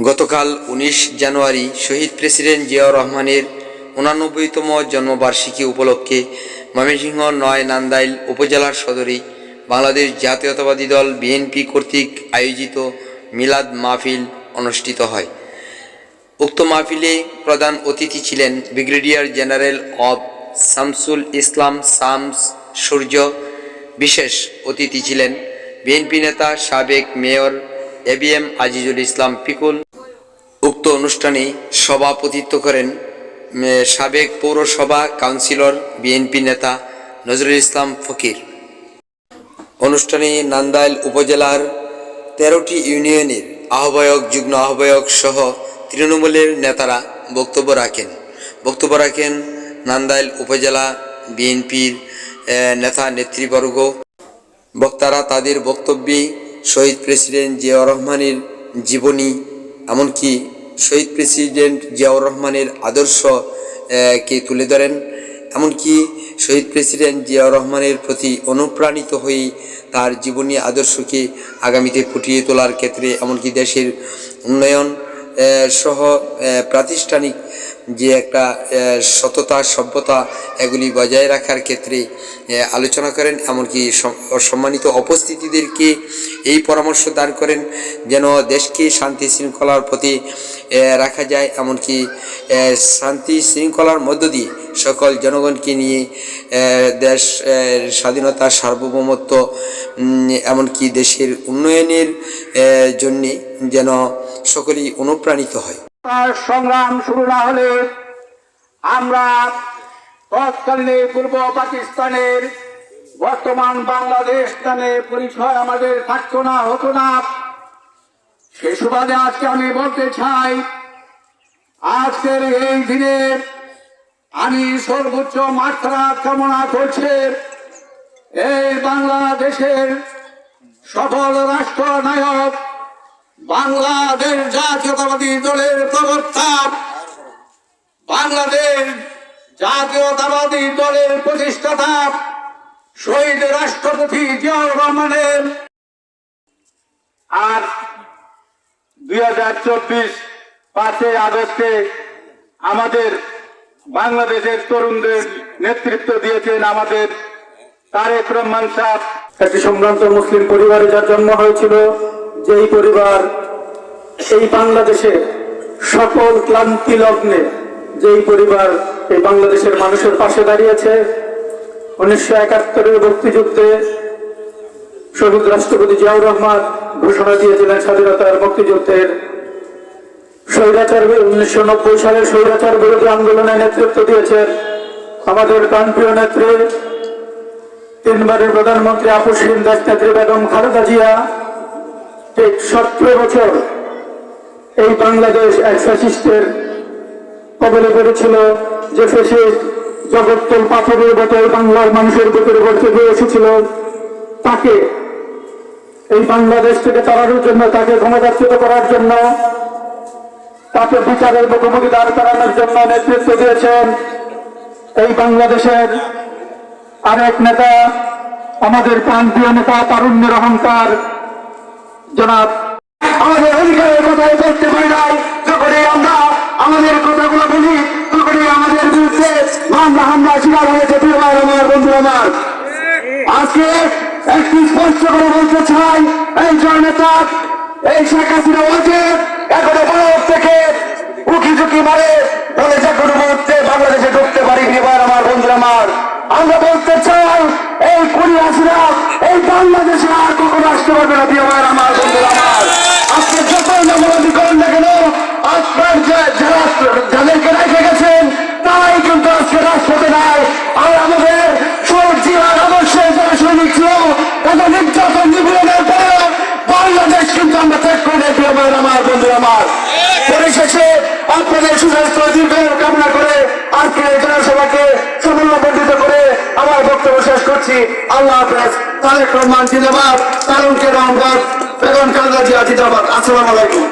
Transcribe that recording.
গতকাল উনিশ জানুয়ারি শহীদ প্রেসিডেন্ট জিয়াউর রহমানের উনানব্বইতম জন্মবার্ষিকী উপলক্ষে ময়মনসিংহ নয় নান্দাইল উপজেলার সদরে বাংলাদেশ জাতীয়তাবাদী দল বিএনপি কর্তৃক আয়োজিত মিলাদ মাহফিল অনুষ্ঠিত হয়। উক্ত মাহফিলে প্রধান অতিথি ছিলেন ব্রিগেডিয়ার জেনারেল অব শামসুল ইসলাম শামস সূর্য। বিশেষ অতিথি ছিলেন বিএনপি নেতা সাবেক mayor A B M Azizul Islam Pikul. উক্ত অনুষ্ঠানে সভাপতিত্ব করেন সাবেক পৌরসভা কাউন্সিলর, বিএনপি নেতা নজরুল ইসলাম ফকির। অনুষ্ঠানে নান্দাইল উপজেলার তেরোটি ইউনিয়নের আহ্বায়ক, যুগ্ম আহ্বায়ক সহ তৃণমূলের নেতারা বক্তব্য রাখেন। বক্তব্য রাখেন নান্দাইল উপজেলা বিএনপির নেতা নেতৃবর্গ। বক্তারা তাদের বক্তব্যে শহীদ প্রেসিডেন্ট জিয়াউর রহমানের জীবনী, এমনকি শহীদ প্রেসিডেন্ট জিয়াউর রহমানের আদর্শ কে তুলে ধরেন। এমনকি শহীদ প্রেসিডেন্ট জিয়াউর রহমানের প্রতি অনুপ্রাণিত হয়ে তার জীবনী আদর্শকে আগামীতে ফুটিয়ে তোলার ক্ষেত্রে, এমনকি দেশের উন্নয়ন সহ প্রাতিষ্ঠানিক যে একটা সততা, সভ্যতা এগুলি বজায় রাখার ক্ষেত্রে আলোচনা করেন, এমনকি সম- সম্মানিত উপস্থিতিদেরকে এই পরামর্শ দান করেন যেন দেশকে শান্তি শৃঙ্খলার প্রতি রাখা যায়, এমনকি শান্তি শৃঙ্খলার মধ্য দিয়ে সকল জনগণকে নিয়ে দেশ স্বাধীনতা, সার্বভৌমত্ব এমনকি দেশের উন্নয়নের জন্যে যেন সকলেই অনুপ্রাণিত হয়। তার সংগ্রাম শুরু না হলে আমরা তৎকালীন পূর্ব পাকিস্তানের, বর্তমান বাংলাদেশ নামে পরিচয় আমাদের থাকতো না, হতো না। সে সুবাদে আজকে আমি বলতে চাই, আজকের এই দিনে আমি সর্বোচ্চ মাত্রা কামনা করছি, এই বাংলাদেশের সফল রাষ্ট্র নায়ক বাংলাদেশ জাতীয়তাবাদী দলের প্রবক্তা। বাংলাদেশ জাতীয়তাবাদী দলের প্রতিষ্ঠাতা, শহীদ রাষ্ট্রপতি জিয়াউর রহমানের। আর দুই হাজার চব্বিশ পাঁচই আগস্টে আমাদের বাংলাদেশের তরুণদের নেতৃত্ব দিয়েছেন আমাদের তারেক রহমান সাহ একটি সম্ভ্রান্ত মুসলিম পরিবারে যার জন্ম হয়েছিল, যেই পরিবার এই বাংলাদেশে সকল ক্লান্তি লগ্নে যেই পরিবার এই বাংলাদেশের মানুষের পাশে দাঁড়িয়েছে, উনিশশো একাত্তরের মুক্তিযুদ্ধে শহীদ রাষ্ট্রপতি জিয়াউর রহমান ঘোষণা দিয়েছিলেন স্বাধীনতার মুক্তিযুদ্ধের স্বৈরাচার উনিশশো নব্বই সালের স্বৈরাচার বিরোধী আন্দোলনে নেতৃত্ব দিয়েছেন আমাদের প্রাণপ্রিয় নেত্রী, তিনবারের প্রধানমন্ত্রী আপুসীন দেশ নেত্রী বেগম খালেদা জিয়া। ঠিক সতেরো বছর এই বাংলাদেশ এক ফ্যাসিস্টের কবলে পড়েছিল, যে ফ্যাসিস্ট জগত্তল পাথরের মতো বাংলার মানুষের ভিতরে ভর্তি হয়ে এসেছিল। তাকে এই বাংলাদেশ থেকে তাড়ানোর জন্য, তাকে ক্ষমতাচ্যুত করার জন্য, তাকে বিচারের মুখোমুখি দাঁড় করানোর জন্য নেতৃত্ব দিয়েছেন এই বাংলাদেশের আরেক নেতা, আমাদের প্রান্তীয় নেতা, তারুণ্যের অহংকার, জনাব আমাদের অধিকারের কথাই বলতে পারি নাই। যখনই আমরা আমাদের কথাগুলো বলি, তখনই আমাদের বিরুদ্ধে মামলা হামলা শিকার হয়েছে প্রিয় আমার বন্ধু আমার। আজকে একটি স্পষ্ট করে বলতে চাই, এই জননেতা এই শেখ হাসিনা বলছে, এখনও বড় থেকে উকি ঝুঁকি মারে বলে যে কোনো মুহূর্তে বাংলাদেশে ঢুকতে পারি ভাই আমার বন্ধু আমার। আমরা বলতে চাই, এই কুড়ি হাসিনা, এই বাংলাদেশে আর কখনো আসতে পারবে না ভাই আমার বন্ধু আমার। আজকে যতই নবরতি করেন না কেন আপনার যারা গেছেন, তারাই কিন্তু আর আমাদের সবজি আর যারা সৈনিক ছিল, তাদের নির্যাতন নিপীড়নের পরে বাংলাদেশ আমরা করে প্রিয় আমার বন্ধু আমার। পরিশেষে আপনাদের করে আমার বক্তব্য শেষ করছি। আল্লাহ হাফেজ, তারেক রহমান জিন্দাবাদ তারুণকে রহমত। বেগম খালেদা জিয়া জিন্দাবাদ। আসসালামু আলাইকুম।